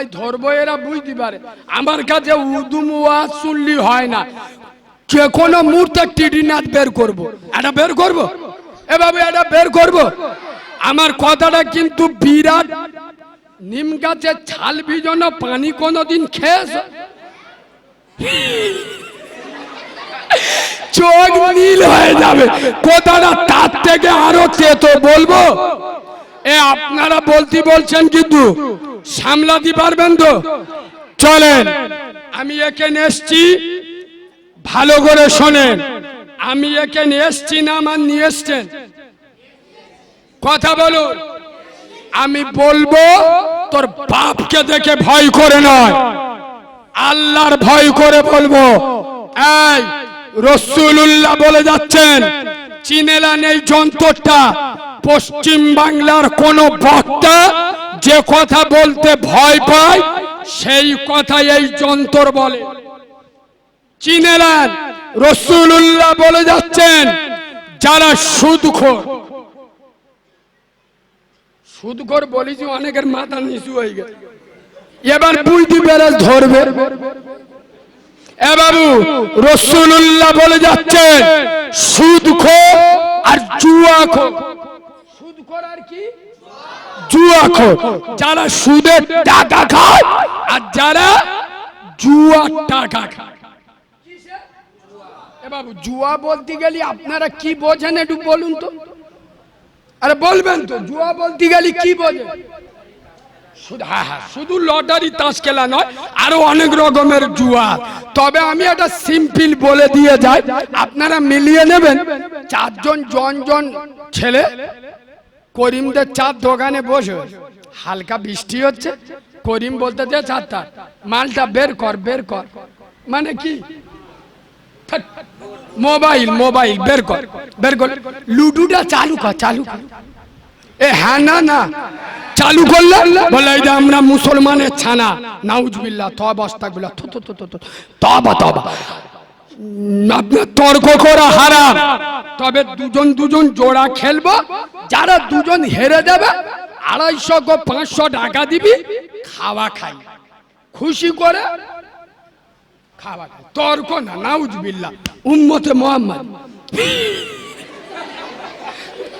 কোথায় ধরবো, এরা বুঝতে পারে আমার কাছে উদুম ওয়াজ শুনলি হয় না যে কোনো মুহূর্তে টিডিনাথ বের করব। এটা বের করব। এভাবে এটা বের করব। আমার কথাটা কিন্তু বিরাট নিম গাছের ছাল বিজন্য পানি কোনোদিন খেয়েছ চোখ নীল হয়ে যাবে কথাটা তার থেকে আরও তেতো বলব এ আপনারা বলতে বলছেন কিন্তু সামলাতে পারবেন তো? চলেন। আমি এখানে এসছি, ভালো করে শোনেন। আমি এখানে এসছি না, আমার নিয়ে এসছেন। কথা বলুন। আমি বলব, তোর বাপকে দেখে ভয় করে নয়। আল্লাহর ভয় করে বলব। এই রসুল্লাহ বলে যাচ্ছেন চিনেলান এই যন্ত্রটা। পশ্চিম বাংলার কোন বক্তা যে কথা বলতে ভয় পায়, সেই কথা এই যন্ত্র বলে। চিনেলান রসুল্লাহ বলে যাচ্ছেন, যারা সুদখোর। সুদখোর বলেছি অনেকের মাথা নিচু হয়ে গেছে। এবার বুঝতে পেরে ধরবে। এ বাবু রসুল্লাহ বলে যাচ্ছে সুদখোর আর জুয়াখোর। সুদখোর আর কি? জুয়াখোর যারা সুদের টাকা খায় আর যারা জুয়ার টাকা খায়। বাবু জুয়া বলতে গেলে আপনারা কি বোঝেন একটু বলুন তো? আরে বলবেন তো জুয়া বলতে গেলে কি বোঝেন? হ্যাঁ হ্যাঁ শুধু লটারি তাস খেলা নয় আরও অনেক রকমের জুয়া। তবে আমি একটা সিম্পল বলে দিয়ে যাই আপনারা মিলিয়ে নেবেন। চারজন জন জন ছেলে করিমদের চার দোকানে বসে হালকা বৃষ্টি হচ্ছে করিম বলতে দে চারটা মালটা বের কর বের কর মানে কি। মোবাইল মোবাইল বের কর বের কর লুডুটা চালু কর চালু কর এ হ্যাঁ না না চালু করলে বলে এই যে আমরা মুসলমানের ছানা নাউজবিল্লাহ তবা থু। তবা তবা তর্ক করা হারাম। তবে দুজন দুজন জোড়া খেলব। যারা দুজন হেরে দেবে আড়াইশো গো পাঁচশো টাকা দিবি, খাওয়া খাই। খুশি করে খাওয়া খাই। তর্ক না, নাউজবিল্লাহ। উম্মতে মোহাম্মদ।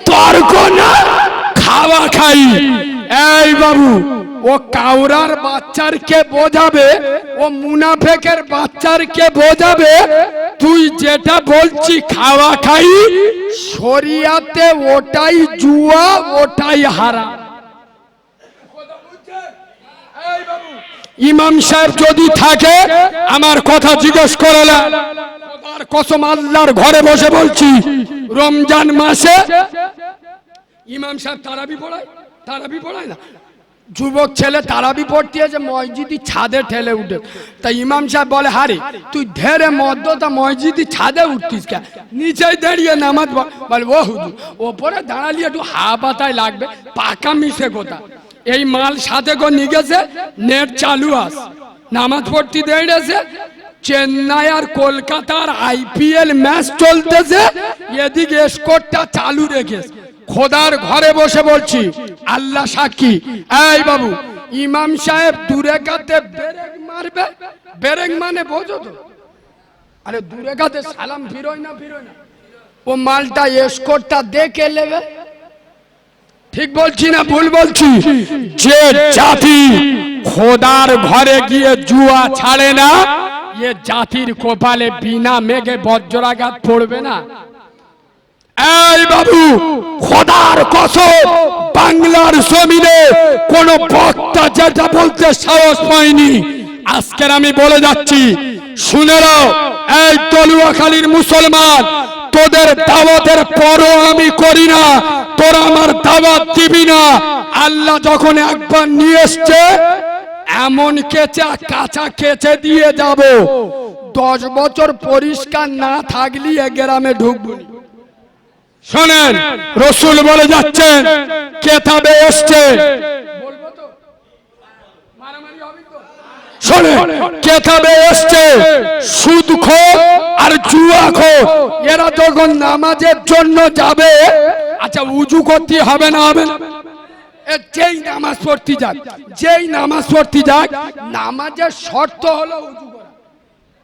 তর্ক না, খাওয়া খাই। এই বাবু ও কাউরার বাচ্চার কে বোঝাবে? ও মুনাফেকের বাচ্চার কে বোঝাবে? তুই যেটা বলছি খাওয়া খাই, শরিয়াতে ওটাই জুয়া, ওটাই হারা ইমাম সাহেব যদি থাকে, আমার কথা জিজ্ঞেস করলে খোদার কসম আল্লাহর ঘরে বসে বলছি, রমজান মাসে ইমাম সাহেব তারাবি পড়ায়? তারাবি পড়ায় না? যুবক ছেলে তারাবি পড়তে আছে মসজিদি ছাদে ঠেলে উঠে। তা ইমাম সাহেব বলে, হারে, তুই ধেরে মদ্যতা মসজিদি ছাদে উঠতিস কে নিচেই দাঁড়িয়ে নামাজ। বলে, ও হুজুর, ওপরে দাঁড়ালি একটু হাওয়া পাতায় লাগবে, পাকা মিশে কোথা এই মাল সাথে গো নিয়ে গেছে, নেট চালু আস। নামাজ পড়তে দাঁড়িয়েছে চেন্নাই আর কলকাতার আইপিএল ম্যাচ চলতেছে, এদিকে স্কোরটা চালু রেখেছে। খোদার ঘরে বসে বলছি আল্লাহ সাক্ষী। এই বাবু, ইমাম সাহেব দূরে কাতে বেরেক মারবে। বেরেক মানে বোঝো তো। আরে দূরে কাতে সালাম ফিরোয় না ফিরোয় না। ও মালটা স্কোরটা দেখে নেবে। ঠিক বলছি না, ভুল বলছি? যে জাতি খোদার ঘরে গিয়ে জুয়া ছাড়ে না, এ জাতির কপালে বিনা মেঘে বজ্রাঘাত পড়বে না। এই বাবু, খোদার কসম বাংলার জমিনে কোন বক্তা যেটা বলতে সাহস পায়নি। আজকের আমি বলে যাচ্ছি, শুনে নাও, এই তলুয়াখালীর মুসলমান, তোদের দাওয়াতের পরও আমি করি না, তোরা আমার দাওয়াত দিবি না। আল্লাহ যখন একবার নিয়ে এসছে, এমন কেচা কাঁচা কেচে দিয়ে যাব। দশ বছর পরিষ্কার না থাকলি এ গ্রামে ঢুকবো না। শোনেন, রসুল বলে যাচ্ছেন কেতাবে এসছে। শোনে কেতাবে এসছে, সুদ খো আর জুয়া খো এরা যখন নামাজের জন্য যাবে আচ্ছা উজু করতে হবে না হবে না? যেই নামাজ পড়তে যাক, যেই নামাজ পড়তে যাক, নামাজের শর্ত হলো উজু।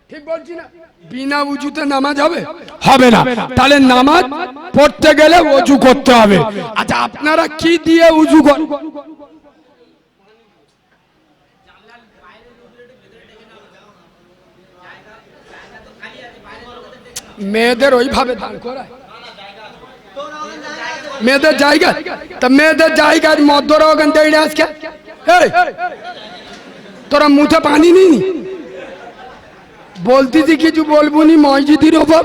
ঠিক বলছি না? বিনা উজুতে নামাজ হবে? হবে না। তাহলে নামাজ পড়তে গেলে অজু করতে হবে। আচ্ছা আপনারা কি দিয়ে উজু কর মেয়েদের ওইভাবে দান করায়। মেয়েদের জায়গা? তা মেয়েদের জায়গায় মধ্যরা ওখান দাঁড়িয়ে আজকে? তোরা মুঠে পানি নিনি বলতেছি কিছু বলব নি মসজিদের ওপর।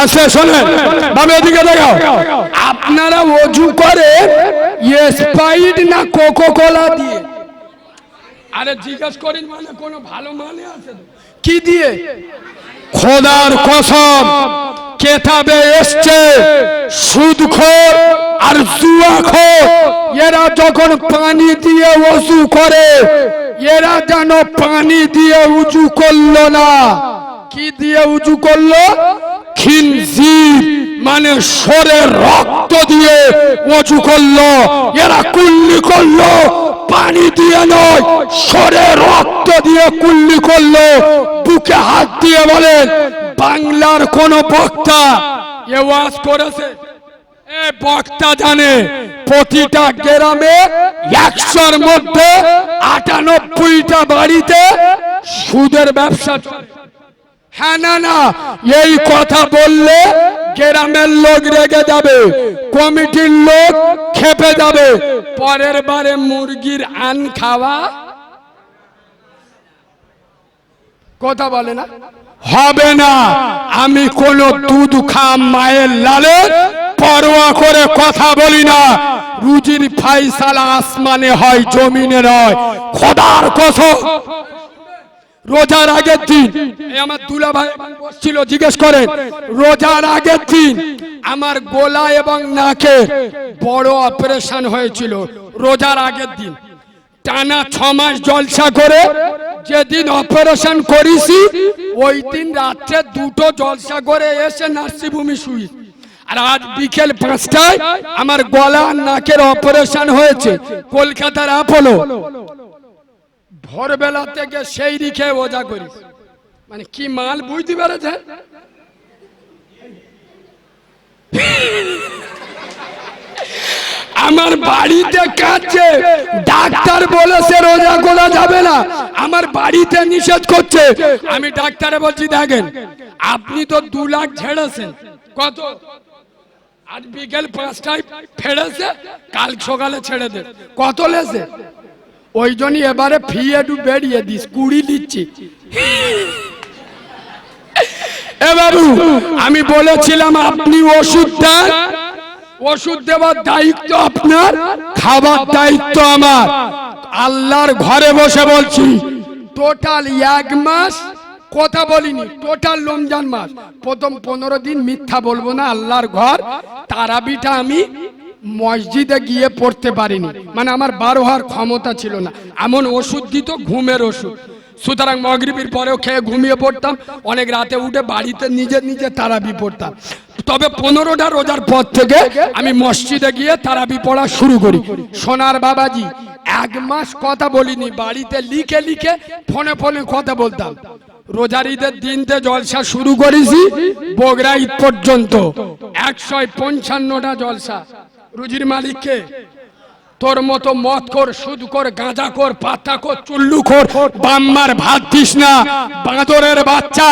আচ্ছা শোনেন বাবা এদিকে দেখাও আপনারা অজু করে স্পাইড না কোকো কোলা দিয়ে। আরে জিজ্ঞাসা করেন মানে কোনো ভালো মানে আছে? কি দিয়ে? খোদার কসম। কেতাবে এসছে। সুদখোর আর জুয়াখোর, এরা যখন পানি দিয়ে ওযু করে, এরা যেন পানি দিয়ে উজু করল না। কি দিয়ে উজু করল? খিনজির মানে সরে রক্ত দিয়ে উজু করল। এরা কুল্লি করল, পানি দিয়ে নয়, সরে রক্ত দিয়ে কুল্লি করল। বুকে হাত দিয়ে বলেন বাংলার কোন বক্তা এ ওয়াজ করেছে। এ বক্তা জানে প্রতিটা গ্রামে একশোর মধ্যে আটানব্বইটা বাড়িতে সুদের ব্যবসা চলে। হ্যাঁ না না, এই কথা বললে গ্রামের লোক রেগে যাবে, কমিটির লোক খেপে যাবে। পরের বারে মুরগির আন খাওয়া? কথা বলে না? হবে না। আমি কোন দুধ খাম, মায়ের লালে পরোয়া করে কথা বলি না। রুজির ফাইসালা আসমানে হয়, জমিনে নয়। খোদার কসম। রোজার আগের দিন আমার দুলা ভাই বসছিল, জিজ্ঞেস করেন রোজার আগের দিন আমার গোলা এবং নাকে বড় অপারেশন হয়েছিল। রোজার আগের দিন, টানা ছ মাস জলসা করে যেদিন অপারেশন করেছি ওই দিন রাত্রে দুটো জলসা করে এসে নার্সিভূমি শুই। আর আজ বিকেল পাঁচটায় আমার গলা নাকের অপারেশন হয়েছে, কলকাতার আপোলো ভোরবেলা থেকে সেই রিখে ওজা করি। মানে কি মাল বুঝতে পেরেছে আমার বাড়িতে কাছে ডাক্তার বলেছে রোজা করা যাবে না। আমার বাড়িতে নিষেধ করছে। আমি ডাক্তারে বলছি, দেখেন, আপনি তো দু লাখ ঝেড়েছেন। কত? আর বিকেল পাঁচটায় ফেড়েছে, কাল সকালে ছেড়ে দে কত লেছে? ওই জন্যই এবারে ফি একটু বেরিয়ে দিস, কুড়ি দিচ্ছি। এ বাবু, আমি বলেছিলাম, আপনি ওষুধ দেন ওষুধ দেওয়ার দায়িত্ব আপনার, খাবার দায়িত্ব আমার। আল্লাহর ঘরে বসে বলছি টোটাল এক মাস? কথা বলিনি টোটাল রমজান মাস। প্রথম পনেরো দিন মিথ্যা বলব না, আল্লাহর ঘর। তারাবিটা আমি মসজিদে গিয়ে পড়তে পারিনি। মানে আমার বারো হওয়ার ক্ষমতা ছিল না। এমন ওষুধ দিত, ঘুমের ওষুধ। সুতরাং মগরিবির পরেও খেয়ে ঘুমিয়ে পড়তাম। অনেক রাতে উঠে বাড়িতে নিজে নিজে তারাবি পড়তাম। তবে পনেরোটা রোজার পর থেকে আমি মসজিদে গিয়ে তারাবি পড়া শুরু করি। সোনার বাবাজি, এক মাস কথা বলিনি, বাড়িতে লিখে লিখে ফোনে ফোনে কথা বলতাম। রোজার ঈদের দিনতে জলসা শুরু করেছি বগরা ঈদ পর্যন্ত। একশো পঞ্চান্নটা জলসা। রুজির মালিককে তোর মতো মদ কর, সুদ কর, গাঁজা কর, পাতা কর, চুল্লু কর, বাম্মার ভাত দিস না। বাঁদরের বাচ্চা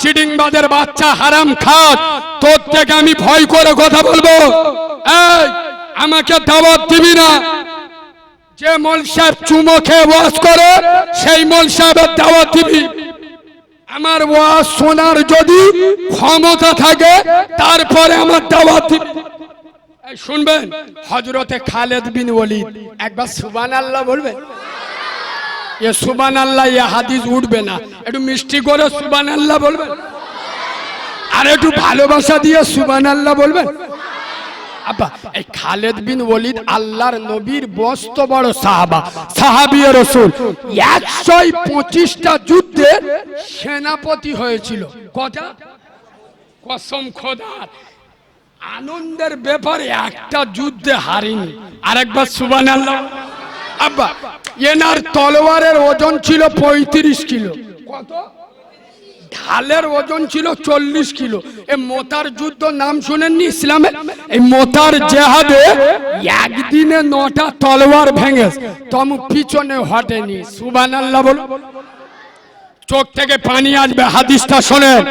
চিডিংবাদের বাচ্চা, হারাম খাত। তোর থেকে আমি ভয় করে কথা বলব। এই, আমাকে দাওয়াত দিবি না। যে মল সাহেব চুমো খেয়ে ওয়াজ করে, সেই মল সাহেবের দাওয়াত দিবি। আমার ওয়াজ শোনার যদি ক্ষমতা থাকে, তারপরে আমার দাওয়াত দিবি। শুনবেন হজরতে খালেদ বিন ওলিদ একবার সুবান আল্লাহ বলবেন? এ সুবান আল্লাহ এ হাদিস উঠবে না। একটু মিষ্টি করে সুবান আল্লাহ বলবেন? আর একটু ভালোবাসা দিয়ে সুবান আল্লাহ বলবেন এই খালেদ বিন ওলিদ আল্লাহর নবীর বস্ত বড় সাহাবা সাহাবিয়ে রসুল। একশো পঁচিশটা যুদ্ধে সেনাপতি হয়েছিল। কটা? কসম খোদার আনন্দের ব্যাপারে একটা যুদ্ধে হারিনি। আরেকবার সুবান আব্বা, এনার তলোয়ারের ওজন ছিল পঁয়ত্রিশ কিলো। কত? ঢালের ওজন ছিল চল্লিশ কিলো। এই মোতার যুদ্ধ নাম শুনেননি ইসলামে? এই মোতার জেহাদে একদিনে নটা তলোয়ার ভেঙে তম পিছনে হটেনি। সুবান আল্লাহ বলো চোখ থেকে পানি আসবে, হাদিসটা শোনেন।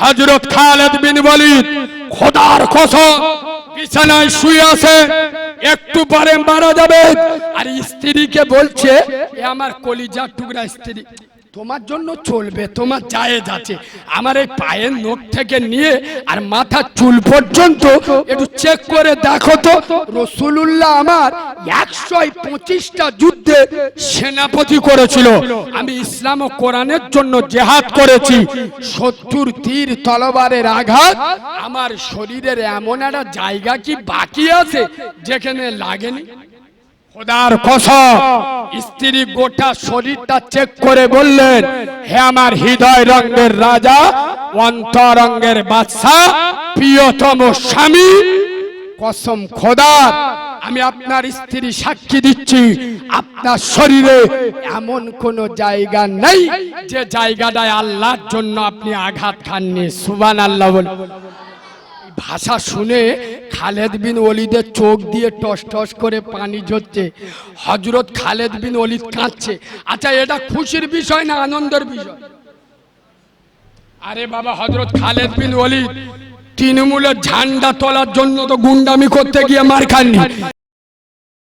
হজরত খালেদ বিন ওয়ালিদ খোদার কসম, বিছানায় শুয়ে আছে, একটু পরে মারা যাবে। আর স্ত্রীকে বলছে, এ আমার কলিজার টুকরা স্ত্রী, তোমার জন্য চলবে, তোমার জায়েজ আছে আমার এই পায়ের নোট থেকে নিয়ে আর মাথার চুল পর্যন্ত একটু চেক করে দেখো তো, রসুলুল্লাহ আমার একশো পঁচিশটা যুদ্ধে সেনাপতি করেছিল। আমি ইসলাম ও কোরআনের জন্য জেহাদ করেছি। সত্তর তীর তলবারের আঘাত। আমার শরীরের এমন একটা জায়গা কি বাকি আছে যেখানে লাগেনি? খোদার কসম, স্ত্রী গোটা শরীরটা চেক করে বললেন, হে আমার হৃদয় রঙের রাজা, অন্তরঙ্গের বাদশাহ, প্রিয়তম স্বামী, কসম খোদার আমি আপনার স্ত্রী সাক্ষী দিচ্ছি। আপনার শরীরে এমন কোন জায়গা নেই যে জায়গাটায় আল্লাহর জন্য আপনি আঘাত খাননি। সুবান আল্লাহ ভাষা শুনে খালেদ বিন অলিদের চোখ দিয়ে টস টস করে পানি ঝরছে। হজরত খালেদ বিন ওলিদ কাঁদছে। আচ্ছা এটা খুশির বিষয় না আনন্দের বিষয়? আরে বাবা হজরত খালেদ বিন ওলিদ, তৃণমূলের ঝান্ডা তোলার জন্য তো গুন্ডামি করতে গিয়ে মার খাননি।